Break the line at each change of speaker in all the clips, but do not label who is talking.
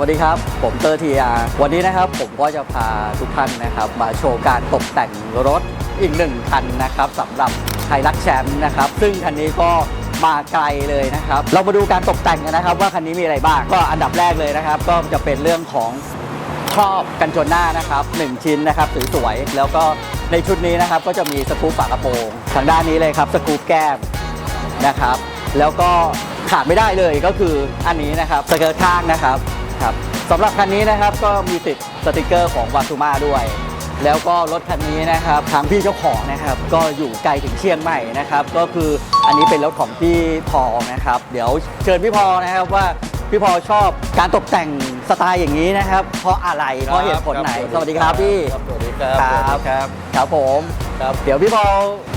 วัสดีครับ ผมเตอร์ทีอาวันนี้นะครับผมก็จะพาทุกท่านนะครับมาโชว์การตกแต่งรถอีกหนึ่งคันนะครับสำหรับไฮรักแชมป์นะครับ ซึ่งคันนี้ก็มาไกลเลยนะครับ เรามาดูการตกแต่งกันนะครับ ว่าคันนี้มีอะไรบ้าง ก็อันดับแรกเลยนะครับ ก็จะเป็นเรื่องของครอบกันชนหน้านะครับหนึ่งชิ้นนะครับสวยๆแล้วก็ในชุดนี้นะครับก็จะมีสกรูปฝากระโปรงทางด้านนี้เลยครับสกรูปแก้มนะครับ แล้วก็ขาดไม่ได้เลยก็คืออันนี้นะครับสเกิร์ตข้างนะครับ ครับสำหรับคันนี้นะครับก็มีติดสติกเกอร์ของวาซูมาด้วย แล้วก็รถคันนี้นะครับทางพี่เจ้าของนะครับก็อยู่ไกลถึงเชียงใหม่นะครับ ก็คืออันนี้เป็นรถของพี่พอนะครับ เดี๋ยวเชิญพี่พอนะครับว่าพี่พอชอบการตกแต่งสไตล์อย่างนี้นะครับ เพราะอะไรเพราะเหตุผลไหนสวัสดีครับพี่
สวัสดีครับ
ครับ
สวัสดีครับ
ครับผม
ครับ
เดี๋ยวพี่พอ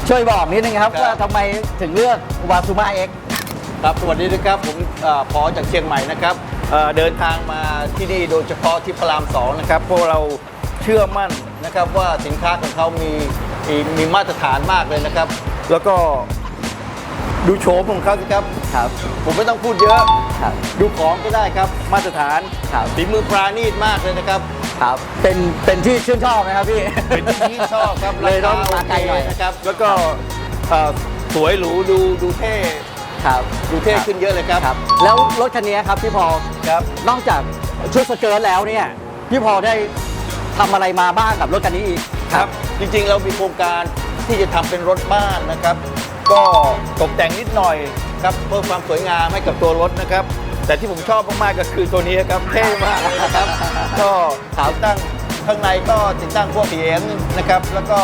ช่วยบอกนิดนึงครับ
ครับ
ว่าทำไมถึงเลือกวาซูมาเอ็ก
ครับสวัสดีนะครับผมเอ่อพอจากเชียงใหม่นะครับ เอ่อเดินทางมาที่นี่โดยเฉพาะที่พระรามสองนะครับเพราะเราเชื่อมั่นนะครับว่าสินค้าของเขามีมีมีมาตรฐานมากเลยนะครับ แล้วก็ดูโฉมของเขาสิครับ
ครับ
ผมไม่ต้องพูดเยอะ
ครับ
ดูของก็ได้ครับ มาตรฐาน
ครับ
ฝีมือปราณีตมากเลยนะครับ
ครับ เป็น เป็นที่ชื่นชอบนะครับพี่
เป็นที่ชอบครับ
เลยต้อง
รค
มาไกลหน่อย
โเคนะครับ แล้วก็เอ่อสวยหรูดู ดูเท่
ครับ
ดูเท่ขึ้นเยอะเลยครับ
ครับ แล้วรถคันนี้ครับพี่พอ
ครับ
นอกจากชุดสเกิร์ตแล้วเนี่ยพี่พอได้ทำอะไรมาบ้างกับรถคันนี้อีก
ครับ จริงๆเรามีโครงการที่จะทำเป็นรถบ้านนะครับ ก็ตกแต่งนิดหน่อยครับเพิ่มความสวยงามให้กับตัวรถนะครับ แต่ที่ผมชอบมากๆก็คือตัวนี้ครับเท่มากเลยนะครับก็ติดตั้งข้างในก็ติดตั้งพวกเสียงนะครับ แล้วก็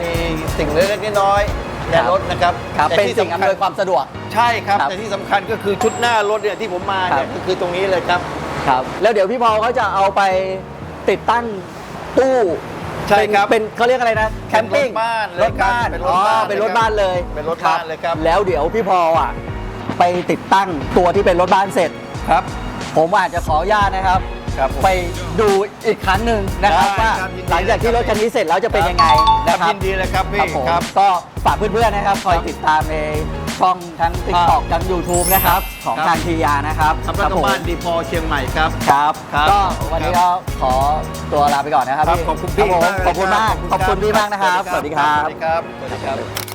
มีสิ่งเล็กๆน้อยๆ ในรถนะครับ
ครับ
แต่
เป็น
ที่
สิ่ง
สำ
อำ
คั
น
ญ
วยความสะดวก
ใช่ครับ
ครับ
แต่ที่สำคัญก็คือชุดหน้ารถเนี่ยที่ผมมาเนี่
ครั
ย
บ
ก็คือตรงนี้เลยครับ
ครับ แล้วเดี๋ยวพี่พอเขาจะเอาไปติดตั้งตู้
ใช่ครับ
เป็นเป็นเขาเรียกอะไรนะแคมปิ้ง
เป็นรถบ้านเลย
รถบ้าน
ครับเป็นร
อ๋
ถ
อ
บ้าน
เป็นรถบ้านเลย
เป็นรถบ้านเลยครับ
แล้วเดี๋ยวพี่พออะไปติดตั้งตัวที่เป็นรถบ้านเสร็จ
ครับ
ผมอาจจะขออนุญาตนะครับ
ครับผม
ไปดูอีกครั้งหนึ่งนะครับ
ได้
ว่า
ครับยินดี
หลังจากที่รถคันนี้เสร็จแล้วจะเป็นยังไง
ครั
นะ
บ
ครับ
ยินดีเลยครับพี่
ครับผม
ครับ
ก็ฝากเพื่อนๆนะครับคอย
ครับ
ติดตามในช่องทั้ง t ิ k t o k ทั้ง YouTube นะครับของ
ครับ
ทางทียานะครับ
สำหรับ
ผม
บ้านดีพอเชียงใหม่ครับ
ครับ
ครับ
ก็วันนี้ก็ขอตัวลาไปก่อนนะครับ
ครับ
พี่
ขอบคุณพี่
ผม
มากเลย
ขอบคุณมาก
รั
ขอบคุณพี่มากนะครับ สวัสดีครับ
สวัสดีครับสวัสดีครับ